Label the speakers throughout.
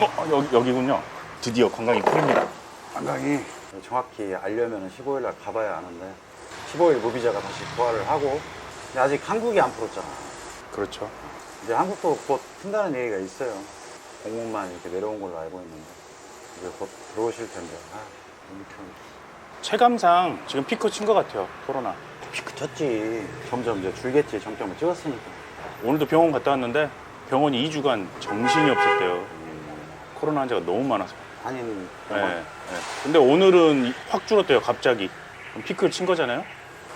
Speaker 1: 어, 여기, 여기군요. 드디어 관광이 풀립니다.
Speaker 2: 관광이 정확히 알려면 15일 날 가봐야 아는데 15일 무비자가 다시 부활을 하고 근데 아직 한국이 안 풀었잖아.
Speaker 1: 그렇죠.
Speaker 2: 이제 한국도 곧 푼다는 얘기가 있어요. 공무만 이렇게 내려온 걸로 알고 있는데 이제 곧 들어오실 텐데 아, 오미크론
Speaker 1: 체감상 지금 피크 친 것 같아요. 코로나.
Speaker 2: 피크 쳤지. 점점 이제 줄겠지. 정점을 찍었으니까.
Speaker 1: 오늘도 병원 갔다 왔는데 병원이 2주간 정신이 없었대요. 코로나 환자가 너무 많아서.
Speaker 2: 한인
Speaker 1: 네, 네. 근데 오늘은 확 줄었대요, 갑자기. 그럼 피크를 친 거잖아요?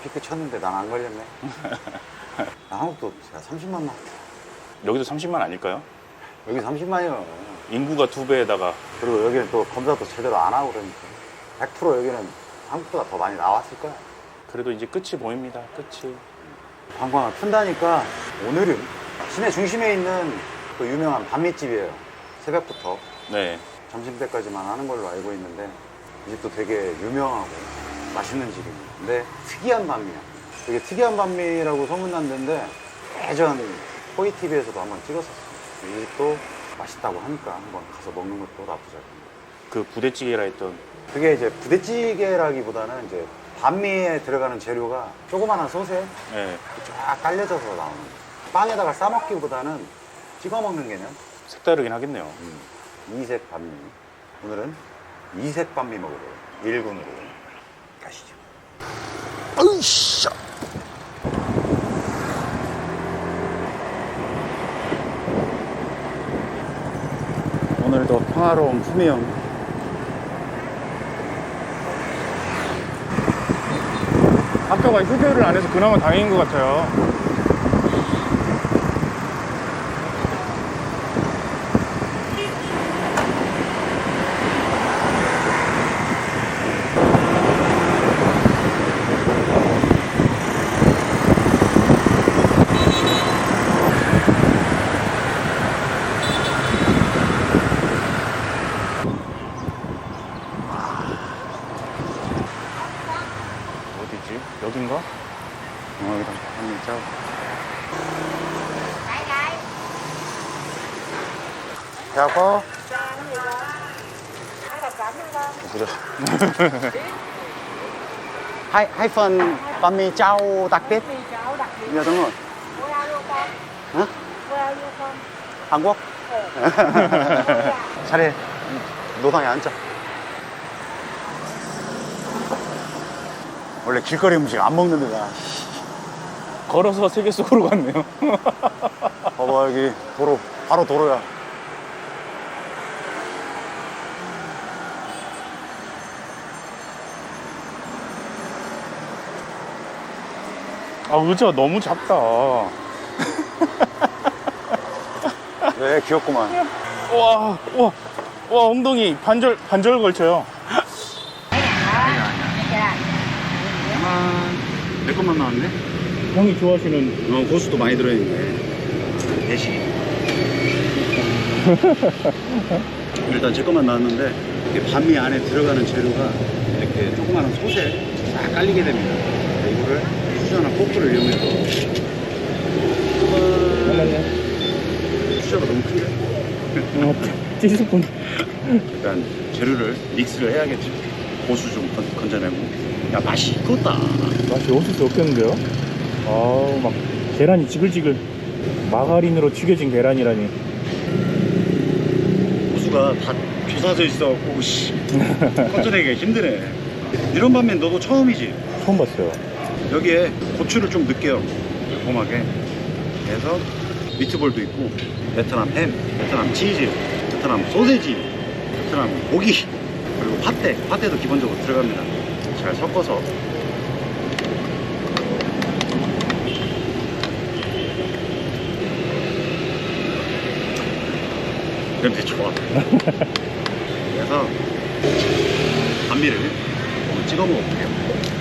Speaker 2: 피크 쳤는데 난 안 걸렸네. 나 한국도 제가 30만 나.
Speaker 1: 여기도 30만 아닐까요?
Speaker 2: 여기 30만이요.
Speaker 1: 인구가 두 배에다가
Speaker 2: 그리고 여기는 또 검사도 제대로 안 하고 그러니까 100% 여기는 한국보다 더 많이 나왔을 거야.
Speaker 1: 그래도 이제 끝이 보입니다. 끝이.
Speaker 2: 관광을 푼다니까 오늘은 시내 중심에 있는 또 유명한 반미집이에요. 새벽부터
Speaker 1: 네.
Speaker 2: 점심 때까지만 하는 걸로 알고 있는데 이 집도 되게 유명하고 맛있는 집입니다. 근데 특이한 반미야. 되게 특이한 반미라고 소문난 데인데 예전 호이 TV에서도 한번 찍었었어요. 이 집도 맛있다고 하니까 한번 가서 먹는 것도 나쁘지 않습니다.
Speaker 1: 그 부대찌개라 했던
Speaker 2: 그게 이제 부대찌개라기보다는 이제 반미에 들어가는 재료가 조그마한 솥에
Speaker 1: 네.
Speaker 2: 쫙 깔려져서 나오는 거예요. 빵에다가 싸먹기보다는 찍어 먹는 개념.
Speaker 1: 색다르긴 하겠네요.
Speaker 2: 이색 반미. 오늘은 이색 반미 먹으러 일군으로 가시죠. 으쌰! 오늘도 평화로운 품위형
Speaker 1: 학교가 휴교를 안 해서 그나마 다행인 것 같아요. 어디지? 여긴가?
Speaker 2: 어, 여기다 한입 짜고. 배고파? 그래. hai hai phần bánh mì chao đặc biệt
Speaker 3: mì chảo đặc biệt
Speaker 2: dạ đúng rồi
Speaker 3: Where are you from?
Speaker 2: hả
Speaker 3: Where are you from?
Speaker 2: 한국 차례 노상에 앉자 원래 길거리 음식 안 먹는 데다
Speaker 1: 걸어서 세계 속으로 갔네요.
Speaker 2: 봐봐 여기 도로 바로 도로야
Speaker 1: 아, 의자가 너무 작다.
Speaker 2: 네 귀엽구만.
Speaker 1: 와, 와, 와, 엉덩이 반절, 반절 걸쳐요.
Speaker 2: 내 것만 나왔네?
Speaker 1: 형이 좋아하시는
Speaker 2: 어, 고수도 많이 들어있네. 대시. 일단 제 것만 나왔는데 이게 반미 안에 들어가는 재료가 이렇게 조그마한 솥에 싹 깔리게 됩니다. 이거를 수저나 포크를 이용해서 수저가 너무 큰데?
Speaker 1: 어, 티스푼.
Speaker 2: 일단 재료를 믹스를 해야겠죠 고수 좀 건, 건져내고 야 맛이 익었다
Speaker 1: 맛이 없을 수 없겠는데요? 아우, 막, 계란이 지글지글. 마가린으로 튀겨진 계란이라니.
Speaker 2: 고수가 다 교사져 있어갖고 씨 건져내기가 힘드네 이런 반면 너도 처음이지
Speaker 1: 처음 봤어요.
Speaker 2: 여기에 고추를 좀 넣게요. 매콤하게. 그래서 미트볼도 있고 베트남 햄, 베트남 치즈, 베트남 소세지, 베트남 고기 그리고 팥대, 팥대도 기본적으로 들어갑니다. 잘 섞어서. 냄새 좋아. 그래서 반미를 찍어 먹어볼게요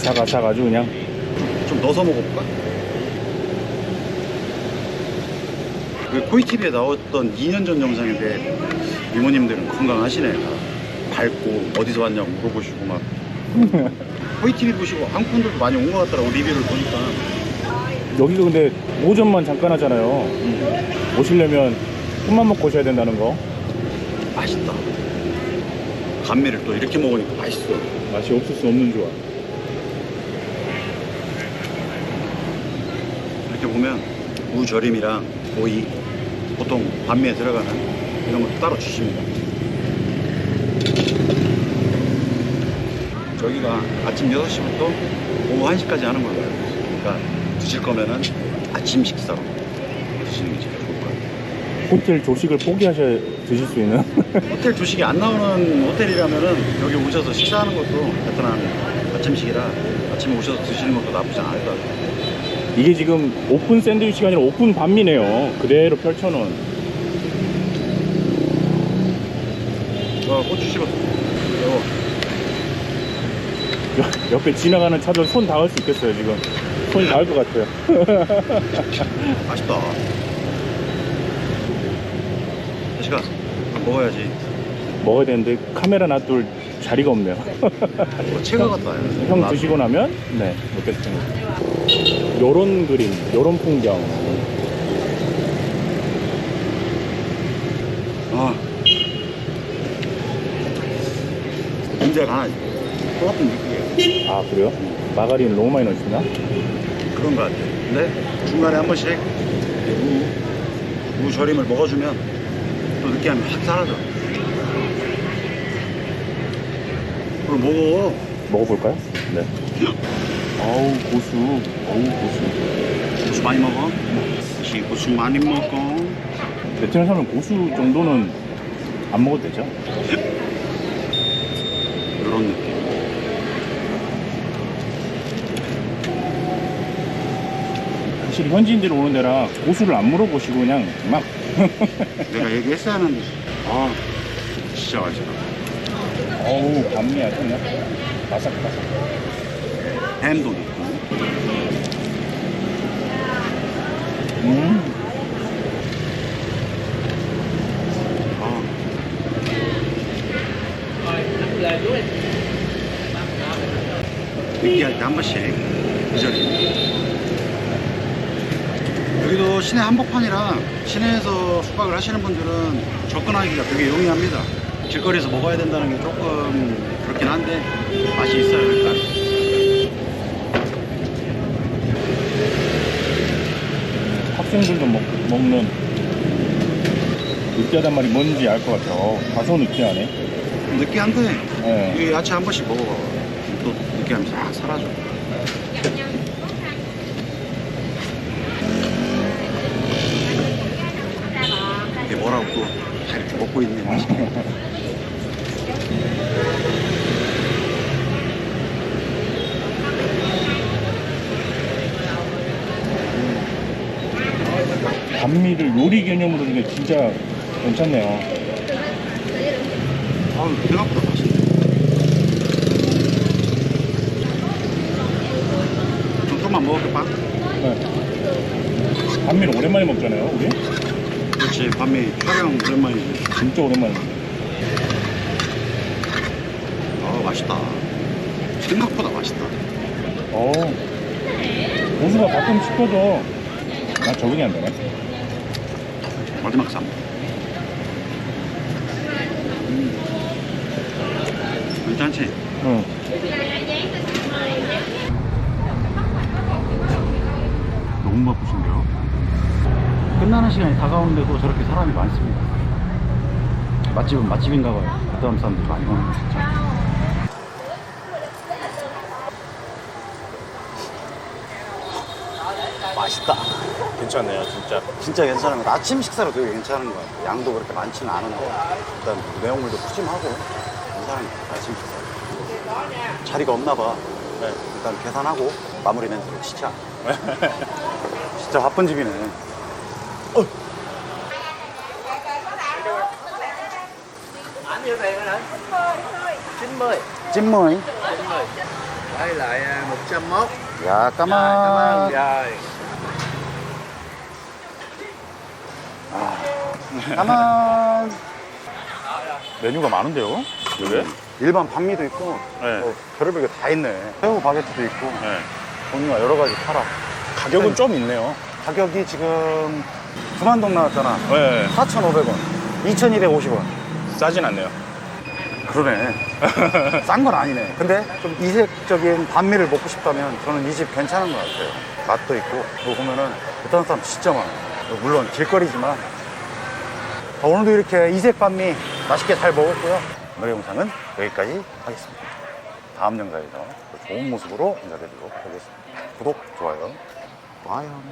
Speaker 1: 아삭아삭 아주 그냥.
Speaker 2: 좀 넣어서 먹어볼까? 그 코이TV에 나왔던 2년 전 영상인데 이모님들은 건강하시네 다 밝고 어디서 왔냐고 물어보시고 막 코이TV 보시고 한국 분들도 많이 온 것 같더라고 리뷰를 보니까
Speaker 1: 여기가 근데 오전만 잠깐 하잖아요. 오시려면 술만 먹고 오셔야 된다는 거.
Speaker 2: 맛있다. 감미를 또 이렇게 먹으니까 맛있어.
Speaker 1: 맛이 없을 수 없는 조합.
Speaker 2: 이렇게 보면 무절임이랑 오이, 보통 반미에 들어가는 이런 것도 따로 주십니다. 저기가 아침 6시부터 오후 1시까지 하는 걸로 알고 있어요. 그러니까 드실 거면은 아침 식사로 드시는 게 제일 좋을 것 같아요.
Speaker 1: 호텔 조식을 포기하셔야 드실 수 있는.
Speaker 2: 호텔 조식이 안 나오는 호텔이라면은 여기 오셔서 식사하는 것도 베트남 아침식이라 아침에 오셔서 드시는 것도 나쁘지 않을 것 같아요.
Speaker 1: 이게 지금 오픈 샌드위치가 아니라 오픈 반미네요. 그대로 펼쳐놓은.
Speaker 2: 어, 고추 씹었어. 이거
Speaker 1: 옆- 옆에 지나가는 차들 손 닿을 수 있겠어요, 지금. 손이 닿을 것 같아요.
Speaker 2: 맛있다. 자식아, 먹어야지.
Speaker 1: 먹어야 되는데 카메라 놔둘 자리가 없네요.
Speaker 2: 이거 체거 같다.
Speaker 1: 형
Speaker 2: 나-
Speaker 1: 드시고 나면 네 먹겠습니다. 요런 그림, 요런 풍경.
Speaker 2: 아. 문제가 하나 있어. 똑같은 느낌이에요.
Speaker 1: 아 그래요? 마가린 너무 많이 넣으시나?
Speaker 2: 그런 것 같아. 근데 중간에 한 번씩 무, 무 절임을 먹어주면 또 느끼함이 확 사라져. 그럼 먹어.
Speaker 1: 먹어볼까요? 네. 아우 고수, 어우 고수.
Speaker 2: 고수 많이 먹어. 시 고수 많이 먹어.
Speaker 1: 베트남 사람은 고수 정도는 안 먹어도 되죠?
Speaker 2: 이런 느낌.
Speaker 1: 확실히 현지인들이 오는 데라 고수를 안 물어보시고 그냥 막
Speaker 2: 내가 얘기했어야 하는데. 아, 진짜 맛있다.
Speaker 1: 어우 반미야 그냥 바삭바삭.
Speaker 2: 햄도 있고.
Speaker 1: 음.
Speaker 2: 아. 느끼할 때 한 번씩 이 자리. 여기도 시내 한복판이라 시내에서 숙박을 하시는 분들은 접근하기가 되게 용이합니다. 길거리에서 먹어야 된다는 게 조금 그렇긴 한데 맛이 있어요 일단.
Speaker 1: 학생들도 먹, 먹는 느끼하단 말이 뭔지 알 것 같아요. 다소 느끼하네.
Speaker 2: 느끼한데
Speaker 1: 네.
Speaker 2: 이 야채 한 번씩 먹어봐. 또 느끼함이 싹 사라져. 이게 뭐라고 또다 이렇게 먹고 있네. 맛있게.
Speaker 1: 반미를 요리 개념으로 주는 게 진짜 괜찮네요.
Speaker 2: 아우 생각보다 맛있네. 좀 조금만 먹을게 빠.
Speaker 1: 네. 반미를 오랜만에 먹잖아요, 우리?
Speaker 2: 그렇지 밤에 촬영 오랜만이지.
Speaker 1: 진짜 오랜만에.
Speaker 2: 아 맛있다. 생각보다 맛있다.
Speaker 1: 어 고수가 가끔 씹혀도 나 적응이 안 되네.
Speaker 2: 마지막 쌈. 음. 괜찮지?
Speaker 1: 응. 너무 바쁘신데요?
Speaker 2: 끝나는 시간이 다가오는데도 저렇게 사람이 많습니다. 맛집은 맛집인가 봐요. 베트남 사람들이 많이 오는 거 진짜. 맛있다.
Speaker 1: 괜찮네요, 진짜.
Speaker 2: 진짜 괜찮은 것 같아. 아침 식사로 되게 괜찮은 것 같아. 양도 그렇게 많지는 않은데 일단 내용물도 푸짐하고 괜찮은 것 같아. 아침 식사. 자리가 없나 봐. 네, 일단 계산하고 마무리 멘트를 치자. 진짜 바쁜 집이네.
Speaker 4: Bán nhiêu tiền hả? 90
Speaker 2: 찐머이.
Speaker 4: 90 Đây lại à, 101
Speaker 2: 야,
Speaker 4: Rồi, cảm ơn rồi
Speaker 2: 까만.
Speaker 1: 메뉴가 많은데요? 이게?
Speaker 2: 일반 반미도 있고
Speaker 1: 네.
Speaker 2: 어, 별의별 게 다 있네. 새우 바게트도 있고
Speaker 1: 네.
Speaker 2: 종류가 여러 가지 팔아.
Speaker 1: 가격은 좀 있네요.
Speaker 2: 가격이 지금 두만동 나왔잖아.
Speaker 1: 네,
Speaker 2: 4,500원. 2,250원.
Speaker 1: 싸진 않네요.
Speaker 2: 그러네. 싼 건 아니네. 근데 좀 이색적인 반미를 먹고 싶다면 저는 이 집 괜찮은 것 같아요. 맛도 있고, 뭐 보면은 베트남 사람 진짜 많아요. 물론 길거리지만. 아, 오늘도 이렇게 이색 반미 맛있게 잘 먹었고요. 오늘 영상은 여기까지 하겠습니다. 다음 영상에서 더 좋은 모습으로 인사드리도록 하겠습니다. 구독, 좋아요, 좋아요.